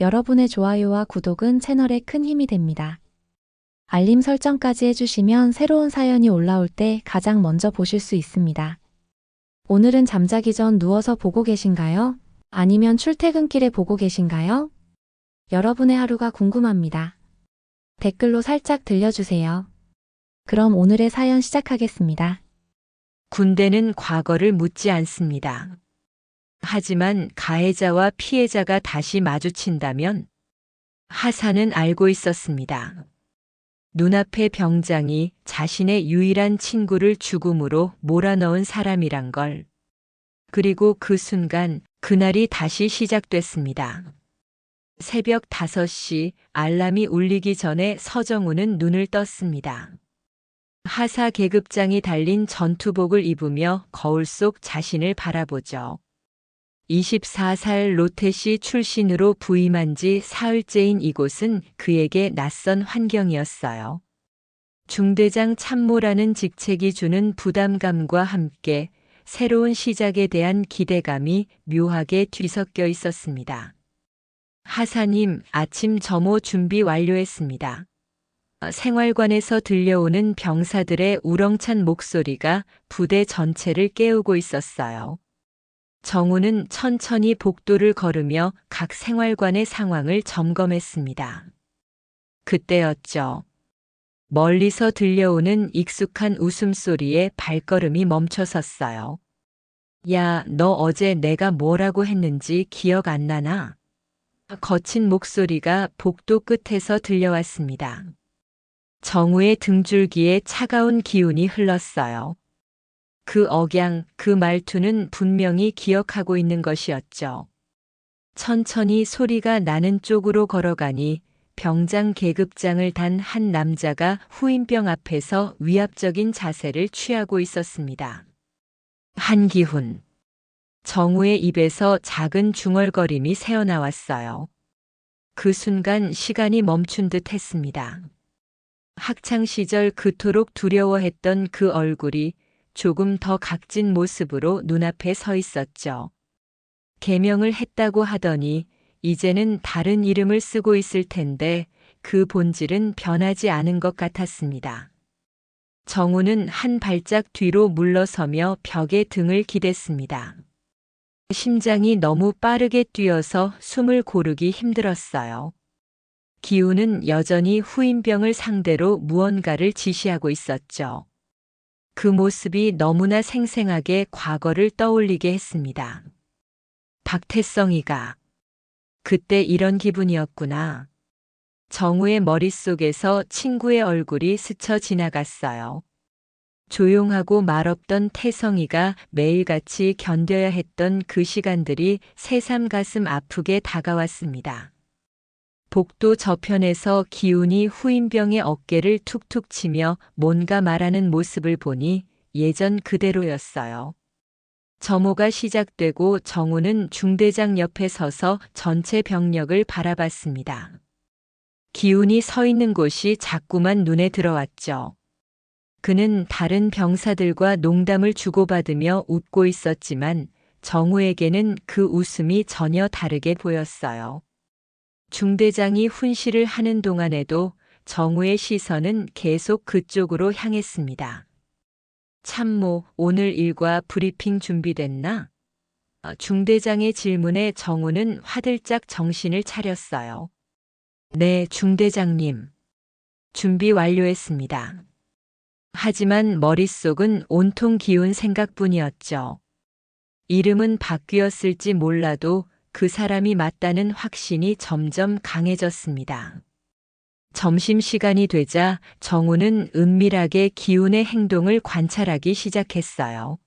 여러분의 좋아요와 구독은 채널에 큰 힘이 됩니다. 알림 설정까지 해주시면 새로운 사연이 올라올 때 가장 먼저 보실 수 있습니다. 오늘은 잠자기 전 누워서 보고 계신가요? 아니면 출퇴근길에 보고 계신가요? 여러분의 하루가 궁금합니다. 댓글로 살짝 들려주세요. 그럼 오늘의 사연 시작하겠습니다. 군대는 과거를 묻지 않습니다. 하지만 가해자와 피해자가 다시 마주친다면 하사는 알고 있었습니다. 눈앞의 병장이 자신의 유일한 친구를 죽음으로 몰아넣은 사람이란 걸. 그리고 그 순간 그날이 다시 시작됐습니다. 새벽 5시 알람이 울리기 전에 서정우는 눈을 떴습니다. 하사 계급장이 달린 전투복을 입으며 거울 속 자신을 바라보죠. 24살 로테시 출신으로 부임한 지 사흘째인 이곳은 그에게 낯선 환경이었어요. 중대장 참모라는 직책이 주는 부담감과 함께 새로운 시작에 대한 기대감이 묘하게 뒤섞여 있었습니다. 하사님, 아침 점호 준비 완료했습니다. 생활관에서 들려오는 병사들의 우렁찬 목소리가 부대 전체를 깨우고 있었어요. 정우는 천천히 복도를 걸으며 각 생활관의 상황을 점검했습니다. 그때였죠. 멀리서 들려오는 익숙한 웃음소리에 발걸음이 멈춰섰어요. 야, 너 어제 내가 뭐라고 했는지 기억 안 나나? 거친 목소리가 복도 끝에서 들려왔습니다. 정우의 등줄기에 차가운 기운이 흘렀어요. 그 억양, 그 말투는 분명히 기억하고 있는 것이었죠. 천천히 소리가 나는 쪽으로 걸어가니 병장 계급장을 단 한 남자가 후임병 앞에서 위압적인 자세를 취하고 있었습니다. 한기훈. 정우의 입에서 작은 중얼거림이 새어나왔어요. 그 순간 시간이 멈춘 듯 했습니다. 학창 시절 그토록 두려워했던 그 얼굴이 조금 더 각진 모습으로 눈앞에 서 있었죠. 개명을 했다고 하더니 이제는 다른 이름을 쓰고 있을 텐데 그 본질은 변하지 않은 것 같았습니다. 정우는 한 발짝 뒤로 물러서며 벽에 등을 기댔습니다. 심장이 너무 빠르게 뛰어서 숨을 고르기 힘들었어요. 기우는 여전히 후임병을 상대로 무언가를 지시하고 있었죠. 그 모습이 너무나 생생하게 과거를 떠올리게 했습니다. 박태성이가 그때 이런 기분이었구나. 정우의 머릿속에서 친구의 얼굴이 스쳐 지나갔어요. 조용하고 말없던 태성이가 매일같이 견뎌야 했던 그 시간들이 새삼 가슴 아프게 다가왔습니다. 복도 저편에서 기운이 후임병의 어깨를 툭툭 치며 뭔가 말하는 모습을 보니 예전 그대로였어요. 점호가 시작되고 정우는 중대장 옆에 서서 전체 병력을 바라봤습니다. 기운이 서 있는 곳이 자꾸만 눈에 들어왔죠. 그는 다른 병사들과 농담을 주고받으며 웃고 있었지만 정우에게는 그 웃음이 전혀 다르게 보였어요. 중대장이 훈시를 하는 동안에도 정우의 시선은 계속 그쪽으로 향했습니다. 참모, 오늘 일과 브리핑 준비됐나? 어, 중대장의 질문에 정우는 화들짝 정신을 차렸어요. 네, 중대장님. 준비 완료했습니다. 하지만 머릿속은 온통 기운 생각뿐이었죠. 이름은 바뀌었을지 몰라도 그 사람이 맞다는 확신이 점점 강해졌습니다. 점심시간이 되자 정우는 은밀하게 기운의 행동을 관찰하기 시작했어요.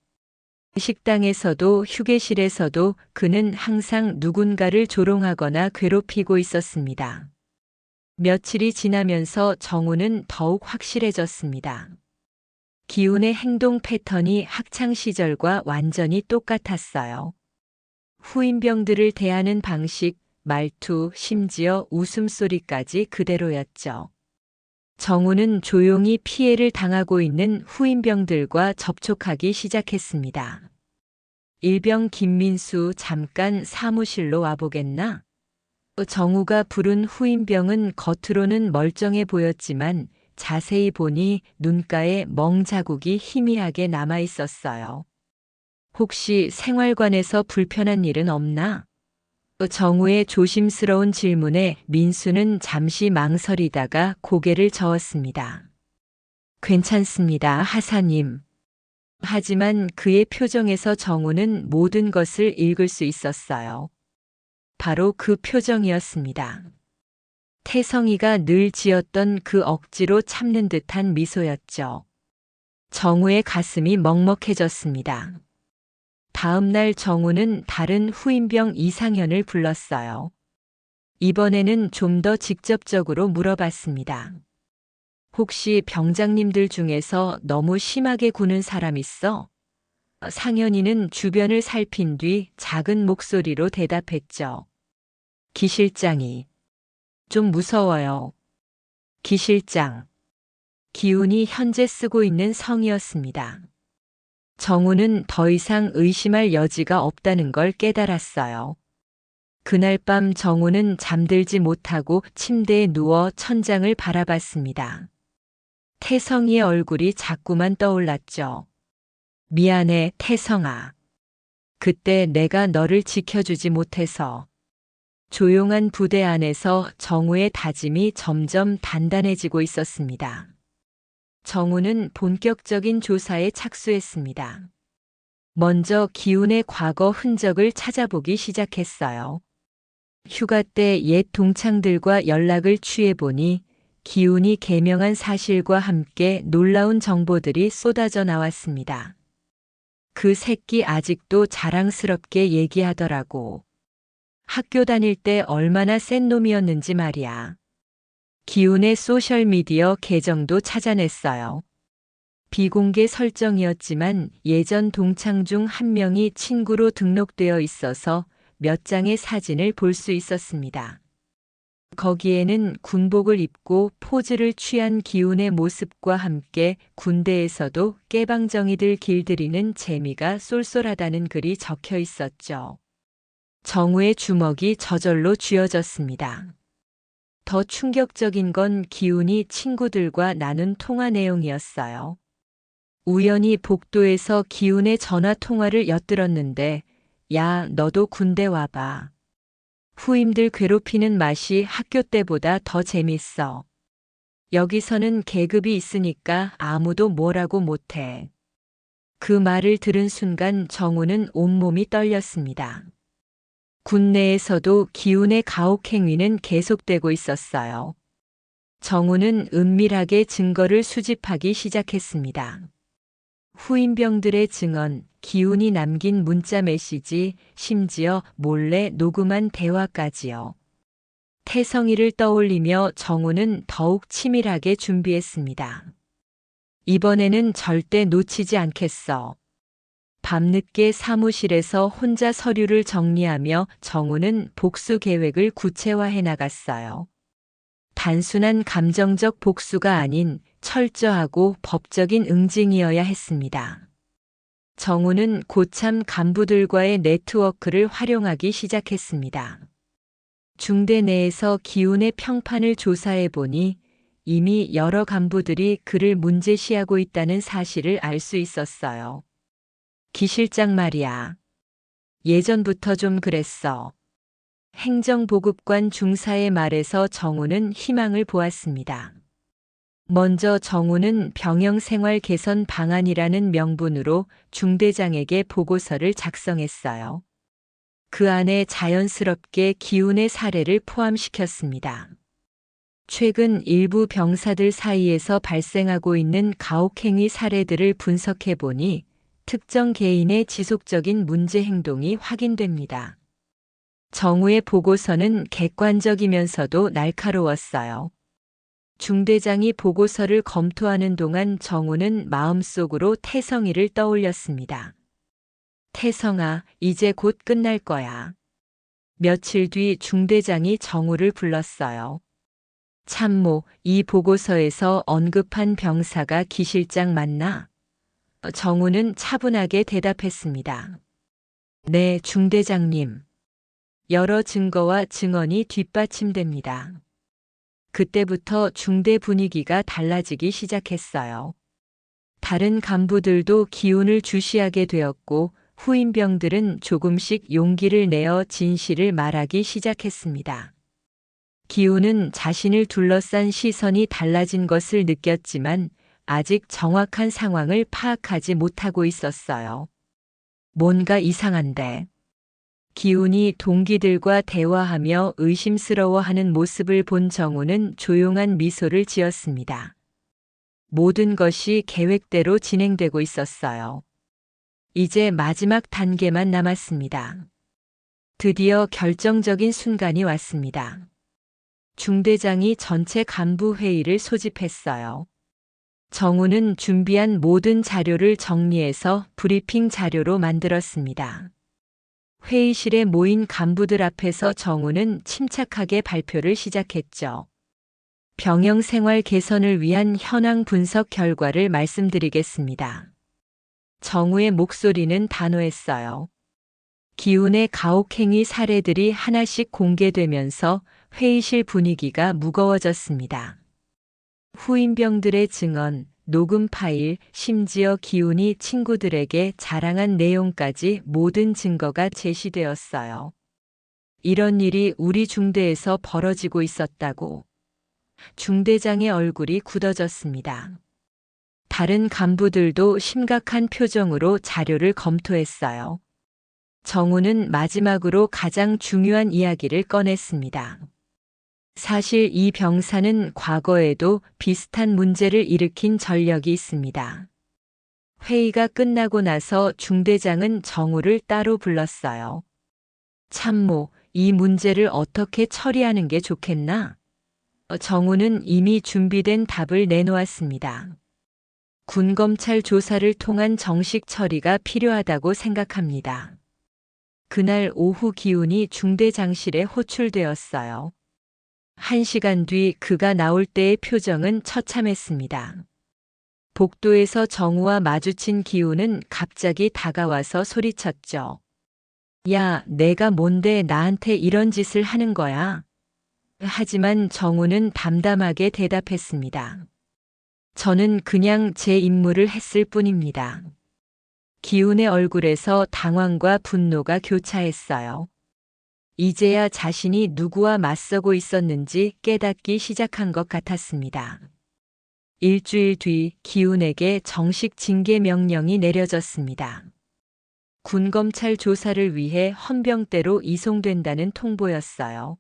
식당에서도 휴게실에서도 그는 항상 누군가를 조롱하거나 괴롭히고 있었습니다. 며칠이 지나면서 정우는 더욱 확실해졌습니다. 기운의 행동 패턴이 학창 시절과 완전히 똑같았어요. 후임병들을 대하는 방식, 말투, 심지어 웃음소리까지 그대로였죠. 정우는 조용히 피해를 당하고 있는 후임병들과 접촉하기 시작했습니다. 일병 김민수 잠깐 사무실로 와보겠나? 정우가 부른 후임병은 겉으로는 멀쩡해 보였지만 자세히 보니 눈가에 멍 자국이 희미하게 남아 있었어요. 혹시 생활관에서 불편한 일은 없나? 정우의 조심스러운 질문에 민수는 잠시 망설이다가 고개를 저었습니다. 괜찮습니다, 하사님. 하지만 그의 표정에서 정우는 모든 것을 읽을 수 있었어요. 바로 그 표정이었습니다. 태성이가 늘 지었던 그 억지로 참는 듯한 미소였죠. 정우의 가슴이 먹먹해졌습니다. 다음 날 정우는 다른 후임병 이상현을 불렀어요. 이번에는 좀 더 직접적으로 물어봤습니다. 혹시 병장님들 중에서 너무 심하게 구는 사람 있어? 상현이는 주변을 살핀 뒤 작은 목소리로 대답했죠. 기 실장이. 좀 무서워요. 기 실장. 기운이 현재 쓰고 있는 성이었습니다. 정우는 더 이상 의심할 여지가 없다는 걸 깨달았어요. 그날 밤 정우는 잠들지 못하고 침대에 누워 천장을 바라봤습니다. 태성이의 얼굴이 자꾸만 떠올랐죠. 미안해, 태성아. 그때 내가 너를 지켜주지 못해서. 조용한 부대 안에서 정우의 다짐이 점점 단단해지고 있었습니다. 정우는 본격적인 조사에 착수했습니다. 먼저 기훈의 과거 흔적을 찾아보기 시작했어요. 휴가 때 옛 동창들과 연락을 취해보니 기훈이 개명한 사실과 함께 놀라운 정보들이 쏟아져 나왔습니다. 그 새끼 아직도 자랑스럽게 얘기하더라고. 학교 다닐 때 얼마나 센 놈이었는지 말이야. 기훈의 소셜미디어 계정도 찾아냈어요. 비공개 설정이었지만 예전 동창 중 한 명이 친구로 등록되어 있어서 몇 장의 사진을 볼 수 있었습니다. 거기에는 군복을 입고 포즈를 취한 기훈의 모습과 함께 군대에서도 깨방정이들 길들이는 재미가 쏠쏠하다는 글이 적혀 있었죠. 정우의 주먹이 저절로 쥐어졌습니다. 더 충격적인 건 기훈이 친구들과 나눈 통화 내용이었어요. 우연히 복도에서 기훈의 전화 통화를 엿들었는데, 야, 너도 군대 와봐. 후임들 괴롭히는 맛이 학교 때보다 더 재밌어. 여기서는 계급이 있으니까 아무도 뭐라고 못해. 그 말을 들은 순간 정우는 온몸이 떨렸습니다. 군내에서도 기운의 가혹 행위는 계속되고 있었어요. 정우는 은밀하게 증거를 수집하기 시작했습니다. 후임병들의 증언, 기운이 남긴 문자 메시지, 심지어 몰래 녹음한 대화까지요. 태성이를 떠올리며 정우는 더욱 치밀하게 준비했습니다. 이번에는 절대 놓치지 않겠어. 밤늦게 사무실에서 혼자 서류를 정리하며 정우는 복수 계획을 구체화해 나갔어요. 단순한 감정적 복수가 아닌 철저하고 법적인 응징이어야 했습니다. 정우는 고참 간부들과의 네트워크를 활용하기 시작했습니다. 중대 내에서 기운의 평판을 조사해 보니 이미 여러 간부들이 그를 문제시하고 있다는 사실을 알 수 있었어요. 기 실장 말이야. 예전부터 좀 그랬어. 행정보급관 중사의 말에서 정우는 희망을 보았습니다. 먼저 정우는 병영생활 개선 방안이라는 명분으로 중대장에게 보고서를 작성했어요. 그 안에 자연스럽게 기운의 사례를 포함시켰습니다. 최근 일부 병사들 사이에서 발생하고 있는 가혹행위 사례들을 분석해 보니 특정 개인의 지속적인 문제 행동이 확인됩니다. 정우의 보고서는 객관적이면서도 날카로웠어요. 중대장이 보고서를 검토하는 동안 정우는 마음속으로 태성이를 떠올렸습니다. 태성아, 이제 곧 끝날 거야. 며칠 뒤 중대장이 정우를 불렀어요. 참모, 이 보고서에서 언급한 병사가 기실장 맞나? 정우는 차분하게 대답했습니다. 네, 중대장님. 여러 증거와 증언이 뒷받침됩니다. 그때부터 중대 분위기가 달라지기 시작했어요. 다른 간부들도 기운을 주시하게 되었고 후임병들은 조금씩 용기를 내어 진실을 말하기 시작했습니다. 기훈은 자신을 둘러싼 시선이 달라진 것을 느꼈지만 아직 정확한 상황을 파악하지 못하고 있었어요. 뭔가 이상한데. 기훈이 동기들과 대화하며 의심스러워하는 모습을 본 정우는 조용한 미소를 지었습니다. 모든 것이 계획대로 진행되고 있었어요. 이제 마지막 단계만 남았습니다. 드디어 결정적인 순간이 왔습니다. 중대장이 전체 간부 회의를 소집했어요. 정우는 준비한 모든 자료를 정리해서 브리핑 자료로 만들었습니다. 회의실에 모인 간부들 앞에서 정우는 침착하게 발표를 시작했죠. 병영 생활 개선을 위한 현황 분석 결과를 말씀드리겠습니다. 정우의 목소리는 단호했어요. 기운의 가혹행위 사례들이 하나씩 공개되면서 회의실 분위기가 무거워졌습니다. 후임병들의 증언, 녹음 파일, 심지어 기운이 친구들에게 자랑한 내용까지 모든 증거가 제시되었어요. 이런 일이 우리 중대에서 벌어지고 있었다고. 중대장의 얼굴이 굳어졌습니다. 다른 간부들도 심각한 표정으로 자료를 검토했어요. 정우는 마지막으로 가장 중요한 이야기를 꺼냈습니다. 사실 이 병사는 과거에도 비슷한 문제를 일으킨 전력이 있습니다. 회의가 끝나고 나서 중대장은 정우를 따로 불렀어요. 참모, 이 문제를 어떻게 처리하는 게 좋겠나? 어, 정우는 이미 준비된 답을 내놓았습니다. 군검찰 조사를 통한 정식 처리가 필요하다고 생각합니다. 그날 오후 기운이 중대장실에 호출되었어요. 한 시간 뒤 그가 나올 때의 표정은 처참했습니다. 복도에서 정우와 마주친 기우는 갑자기 다가와서 소리쳤죠. 야, 내가 뭔데 나한테 이런 짓을 하는 거야? 하지만 정우는 담담하게 대답했습니다. 저는 그냥 제 임무를 했을 뿐입니다. 기운의 얼굴에서 당황과 분노가 교차했어요. 이제야 자신이 누구와 맞서고 있었는지 깨닫기 시작한 것 같았습니다. 일주일 뒤 기훈에게 정식 징계 명령이 내려졌습니다. 군검찰 조사를 위해 헌병대로 이송된다는 통보였어요.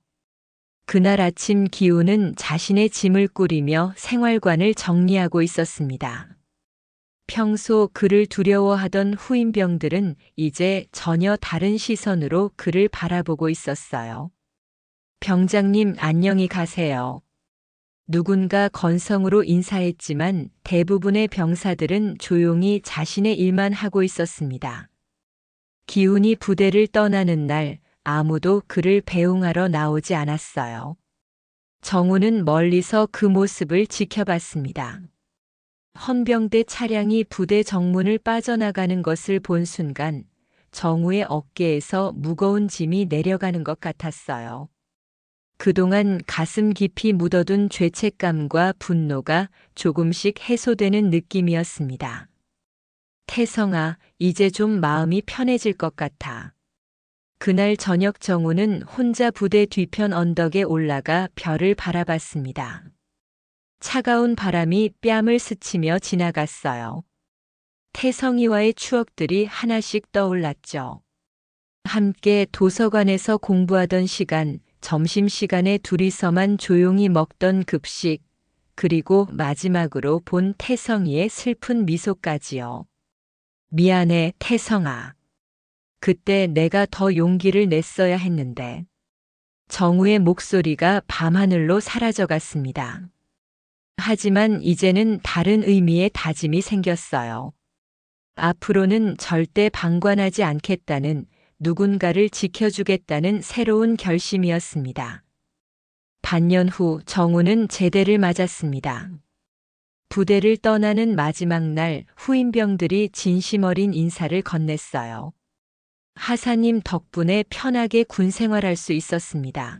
그날 아침 기훈은 자신의 짐을 꾸리며 생활관을 정리하고 있었습니다. 평소 그를 두려워하던 후임병들은 이제 전혀 다른 시선으로 그를 바라보고 있었어요. 병장님 안녕히 가세요. 누군가 건성으로 인사했지만 대부분의 병사들은 조용히 자신의 일만 하고 있었습니다. 기훈이 부대를 떠나는 날 아무도 그를 배웅하러 나오지 않았어요. 정우는 멀리서 그 모습을 지켜봤습니다. 헌병대 차량이 부대 정문을 빠져나가는 것을 본 순간 정우의 어깨에서 무거운 짐이 내려가는 것 같았어요. 그동안 가슴 깊이 묻어둔 죄책감과 분노가 조금씩 해소되는 느낌이었습니다. 태성아, 이제 좀 마음이 편해질 것 같아. 그날 저녁 정우는 혼자 부대 뒤편 언덕에 올라가 별을 바라봤습니다. 차가운 바람이 뺨을 스치며 지나갔어요. 태성이와의 추억들이 하나씩 떠올랐죠. 함께 도서관에서 공부하던 시간, 점심시간에 둘이서만 조용히 먹던 급식, 그리고 마지막으로 본 태성이의 슬픈 미소까지요. 미안해, 태성아. 그때 내가 더 용기를 냈어야 했는데. 정우의 목소리가 밤하늘로 사라져갔습니다. 하지만 이제는 다른 의미의 다짐이 생겼어요. 앞으로는 절대 방관하지 않겠다는 누군가를 지켜주겠다는 새로운 결심이었습니다. 반년 후 정우는 제대를 맞았습니다. 부대를 떠나는 마지막 날 후임병들이 진심 어린 인사를 건넸어요. 하사님 덕분에 편하게 군 생활할 수 있었습니다.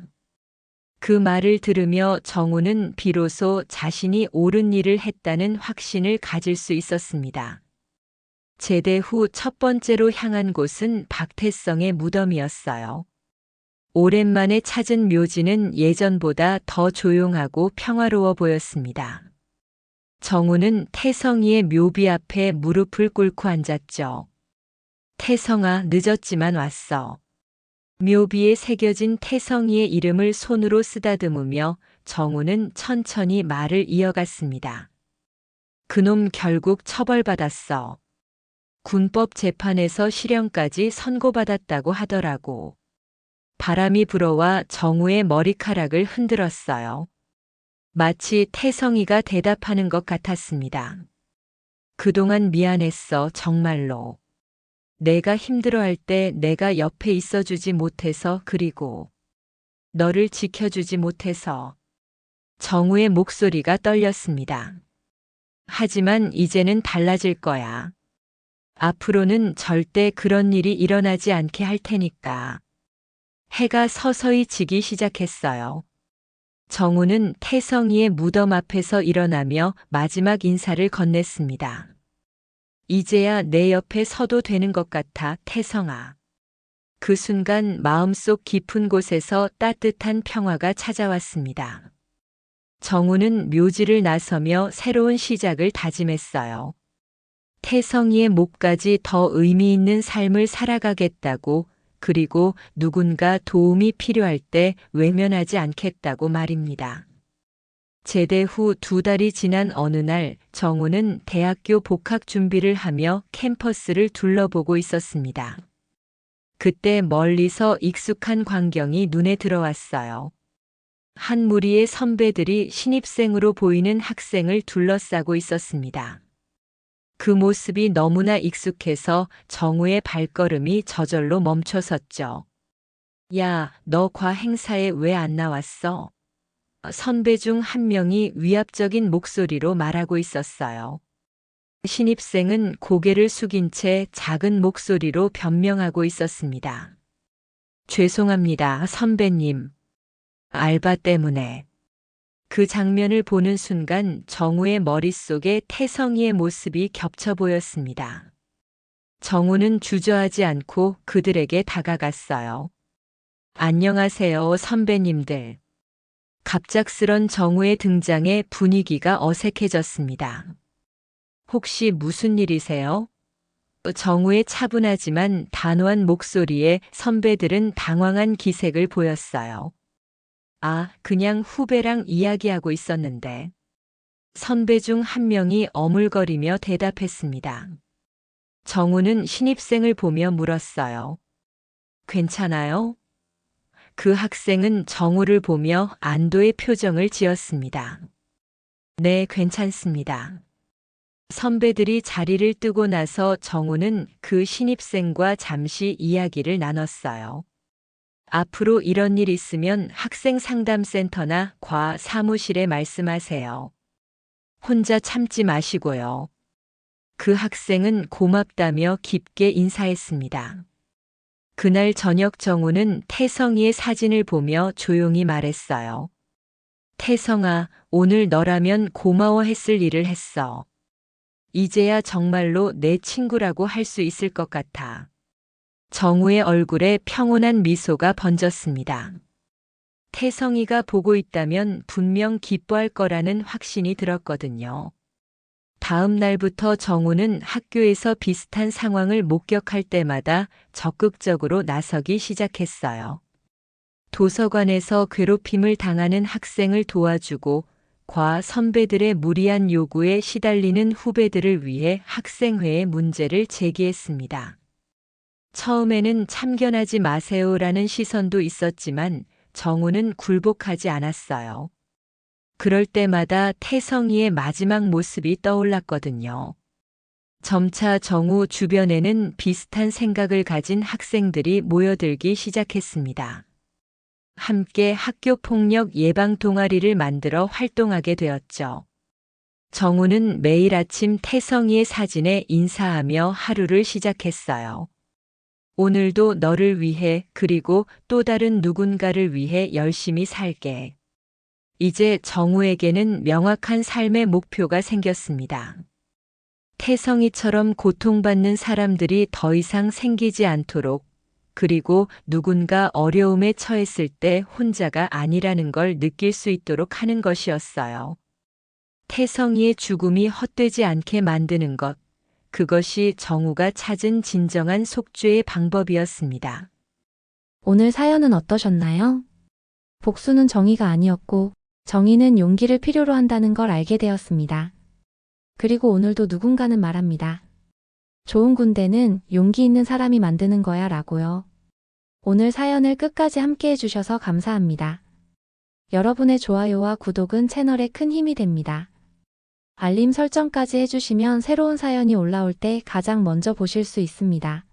그 말을 들으며 정우는 비로소 자신이 옳은 일을 했다는 확신을 가질 수 있었습니다. 제대 후 첫 번째로 향한 곳은 박태성의 무덤이었어요. 오랜만에 찾은 묘지는 예전보다 더 조용하고 평화로워 보였습니다. 정우는 태성이의 묘비 앞에 무릎을 꿇고 앉았죠. 태성아, 늦었지만 왔어. 묘비에 새겨진 태성이의 이름을 손으로 쓰다듬으며 정우는 천천히 말을 이어갔습니다. 그놈 결국 처벌받았어. 군법 재판에서 실형까지 선고받았다고 하더라고. 바람이 불어와 정우의 머리카락을 흔들었어요. 마치 태성이가 대답하는 것 같았습니다. 그동안 미안했어, 정말로. 내가 힘들어할 때 내가 옆에 있어주지 못해서 그리고 너를 지켜주지 못해서 정우의 목소리가 떨렸습니다. 하지만 이제는 달라질 거야. 앞으로는 절대 그런 일이 일어나지 않게 할 테니까. 해가 서서히 지기 시작했어요. 정우는 태성이의 무덤 앞에서 일어나며 마지막 인사를 건넸습니다. 이제야 내 옆에 서도 되는 것 같아, 태성아. 그 순간 마음속 깊은 곳에서 따뜻한 평화가 찾아왔습니다. 정우는 묘지를 나서며 새로운 시작을 다짐했어요. 태성이의 목까지 더 의미 있는 삶을 살아가겠다고 그리고 누군가 도움이 필요할 때 외면하지 않겠다고 말입니다. 제대 후 두 달이 지난 어느 날 정우는 대학교 복학 준비를 하며 캠퍼스를 둘러보고 있었습니다. 그때 멀리서 익숙한 광경이 눈에 들어왔어요. 한 무리의 선배들이 신입생으로 보이는 학생을 둘러싸고 있었습니다. 그 모습이 너무나 익숙해서 정우의 발걸음이 저절로 멈춰섰죠. 야, 너 과 행사에 왜 안 나왔어? 선배 중 한 명이 위압적인 목소리로 말하고 있었어요. 신입생은 고개를 숙인 채 작은 목소리로 변명하고 있었습니다. 죄송합니다, 선배님. 알바 때문에. 그 장면을 보는 순간 정우의 머릿속에 태성이의 모습이 겹쳐 보였습니다. 정우는 주저하지 않고 그들에게 다가갔어요. 안녕하세요, 선배님들. 갑작스런 정우의 등장에 분위기가 어색해졌습니다. 혹시 무슨 일이세요? 정우의 차분하지만 단호한 목소리에 선배들은 당황한 기색을 보였어요. 아, 그냥 후배랑 이야기하고 있었는데. 선배 중 한 명이 어물거리며 대답했습니다. 정우는 신입생을 보며 물었어요. 괜찮아요? 그 학생은 정우를 보며 안도의 표정을 지었습니다. 네, 괜찮습니다. 선배들이 자리를 뜨고 나서 정우는 그 신입생과 잠시 이야기를 나눴어요. 앞으로 이런 일 있으면 학생 상담센터나 과 사무실에 말씀하세요. 혼자 참지 마시고요. 그 학생은 고맙다며 깊게 인사했습니다. 그날 저녁 정우는 태성이의 사진을 보며 조용히 말했어요. 태성아, 오늘 너라면 고마워했을 일을 했어. 이제야 정말로 내 친구라고 할 수 있을 것 같아. 정우의 얼굴에 평온한 미소가 번졌습니다. 태성이가 보고 있다면 분명 기뻐할 거라는 확신이 들었거든요. 다음 날부터 정우는 학교에서 비슷한 상황을 목격할 때마다 적극적으로 나서기 시작했어요. 도서관에서 괴롭힘을 당하는 학생을 도와주고 과 선배들의 무리한 요구에 시달리는 후배들을 위해 학생회에 문제를 제기했습니다. 처음에는 참견하지 마세요라는 시선도 있었지만 정우는 굴복하지 않았어요. 그럴 때마다 태성이의 마지막 모습이 떠올랐거든요. 점차 정우 주변에는 비슷한 생각을 가진 학생들이 모여들기 시작했습니다. 함께 학교 폭력 예방 동아리를 만들어 활동하게 되었죠. 정우는 매일 아침 태성이의 사진에 인사하며 하루를 시작했어요. 오늘도 너를 위해 그리고 또 다른 누군가를 위해 열심히 살게. 이제 정우에게는 명확한 삶의 목표가 생겼습니다. 태성이처럼 고통받는 사람들이 더 이상 생기지 않도록 그리고 누군가 어려움에 처했을 때 혼자가 아니라는 걸 느낄 수 있도록 하는 것이었어요. 태성이의 죽음이 헛되지 않게 만드는 것, 그것이 정우가 찾은 진정한 속죄의 방법이었습니다. 오늘 사연은 어떠셨나요? 복수는 정의가 아니었고, 정의는 용기를 필요로 한다는 걸 알게 되었습니다. 그리고 오늘도 누군가는 말합니다. 좋은 군대는 용기 있는 사람이 만드는 거야 라고요. 오늘 사연을 끝까지 함께 해주셔서 감사합니다. 여러분의 좋아요와 구독은 채널에 큰 힘이 됩니다. 알림 설정까지 해주시면 새로운 사연이 올라올 때 가장 먼저 보실 수 있습니다.